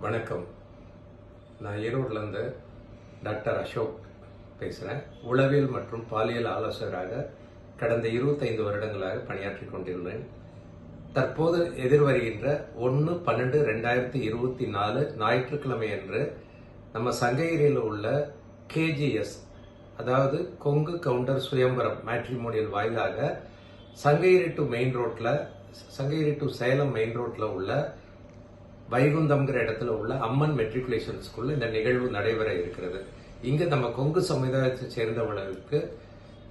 வணக்கம். நான் ஈரோட்லேருந்து டாக்டர் அசோக் பேசுகிறேன் உளவியல் மற்றும் பாலியல் ஆலோசகராக கடந்த இருபத்தைந்து வருடங்களாக பணியாற்றி கொண்டுள்ளேன் தற்போது எதிர்வருகின்ற ஒன்று பன்னெண்டு ரெண்டாயிரத்தி இருபத்தி நாலு ஞாயிற்றுக்கிழமை அன்று நம்ம சங்ககிரியில் உள்ள கேஜிஎஸ் அதாவது கொங்கு கவுண்டர் சுயம்பரம் மேட்ரிமோனியல் வாயிலாக சங்ககிரி டு மெயின் ரோட்டில் சங்ககிரி டு சேலம் மெயின் ரோட்டில் உள்ள வைகுந்தம்ங்கிற இடத்துல உள்ள அம்மன் மெட்ரிகுலேஷன் ஸ்கூல்ல இந்த நிகழ்வு நடைபெற இருக்கிறது. இங்கு நம்ம கொங்கு சமுதாயத்தை சேர்ந்தவர்களுக்கு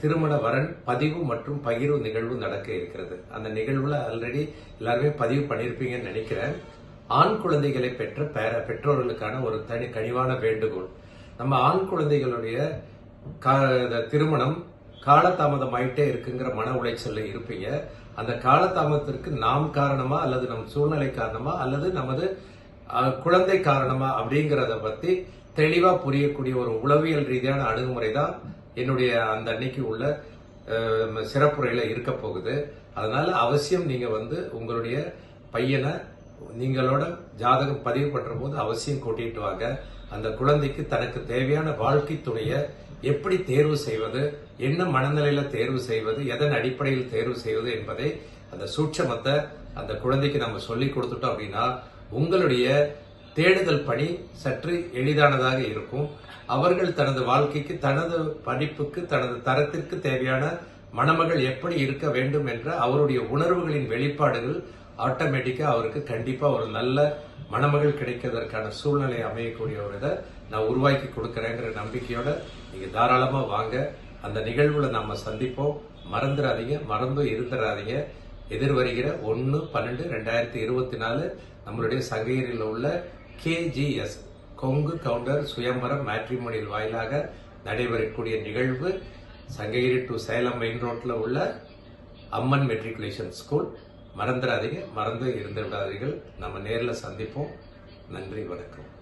திருமண வரன் பதிவு மற்றும் பகிர்வு நிகழ்வு நடக்க இருக்கிறது. அந்த நிகழ்வுல ஆல்ரெடி எல்லாருமே பதிவு பண்ணியிருப்பீங்கன்னு நினைக்கிறேன். ஆண் குழந்தைகளை பெற்ற பேர பெற்றோர்களுக்கான ஒரு தனி கனிவான வேண்டுகோள். நம்ம ஆண் குழந்தைகளுடைய கா- இந்த திருமணம் காலதாமதமாயிட்டே இருக்குங்கிற மன உளைச்சல்ல இருப்பீங்க. அந்த காலதாமதத்திற்கு நாம் காரணமா அல்லது நம் சூழ்நிலை காரணமா அல்லது நமது குழந்தை காரணமா அப்படிங்கறத பத்தி தெளிவா புரியக்கூடிய ஒரு உளவியல் ரீதியான அணுகுமுறை தான் என்னுடைய அந்த அன்னைக்கு உள்ள சிறப்புரையில இருக்க போகுது. அதனால அவசியம் நீங்க வந்து உங்களுடைய பையனை நீங்களோட ஜாதகம் பதிவு பண்ற போது அவசியம் கூட்டிட்டு வாங்க. அந்த குழந்தைக்கு தனக்கு தேவையான வாழ்க்கை துணைய எப்படி தேர்வு செய்வது என்ன மனநிலையில தேர்வு செய்வது எதன் அடிப்படையில் தேர்வு செய்வது என்பதை அந்த சூட்சமத்தை அந்த குழந்தைக்கு நம்ம சொல்லி கொடுத்துட்டோம் அப்படின்னா உங்களுடைய தேடுதல் பணி சற்று எளிதானதாக இருக்கும். அவர்கள் தனது வாழ்க்கைக்கு தனது படிப்புக்கு தனது தரத்திற்கு தேவையான மணமகள் எப்படி இருக்க வேண்டும் என்ற அவருடைய உணர்வுகளின் வெளிப்பாடுகள் ஆட்டோமேட்டிக்காக அவருக்கு கண்டிப்பாக ஒரு நல்ல மணமகள் கிடைக்கிறதற்கான சூழ்நிலை அமையக்கூடிய ஒரு இதை நான் உருவாக்கி கொடுக்குறேங்கிற நம்பிக்கையோட நீங்கள் தாராளமாக வாங்க. அந்த நிகழ்வில் நம்ம சந்திப்போம். மறந்துடாதீங்க மறந்தும் இருந்துடாதீங்க எதிர்வருகிற ஒன்று பன்னெண்டு ரெண்டாயிரத்தி இருபத்தி நாலு நம்மளுடைய சங்ககிரியில் உள்ள கேஜிஎஸ் கொங்கு கவுண்டர் சுயம்பரம் மேட்ரிமோனியல் வாயிலாக நடைபெறக்கூடிய நிகழ்வு சங்ககிரி டு சேலம் மெயின் ரோட்டில் உள்ள அம்மன் மெட்ரிகுலேஷன் ஸ்கூல். மறந்துடாதீங்க. மறந்து இருந்து விடாதீர்கள். நம்ம நேரில் சந்திப்போம். நன்றி வணக்கம்.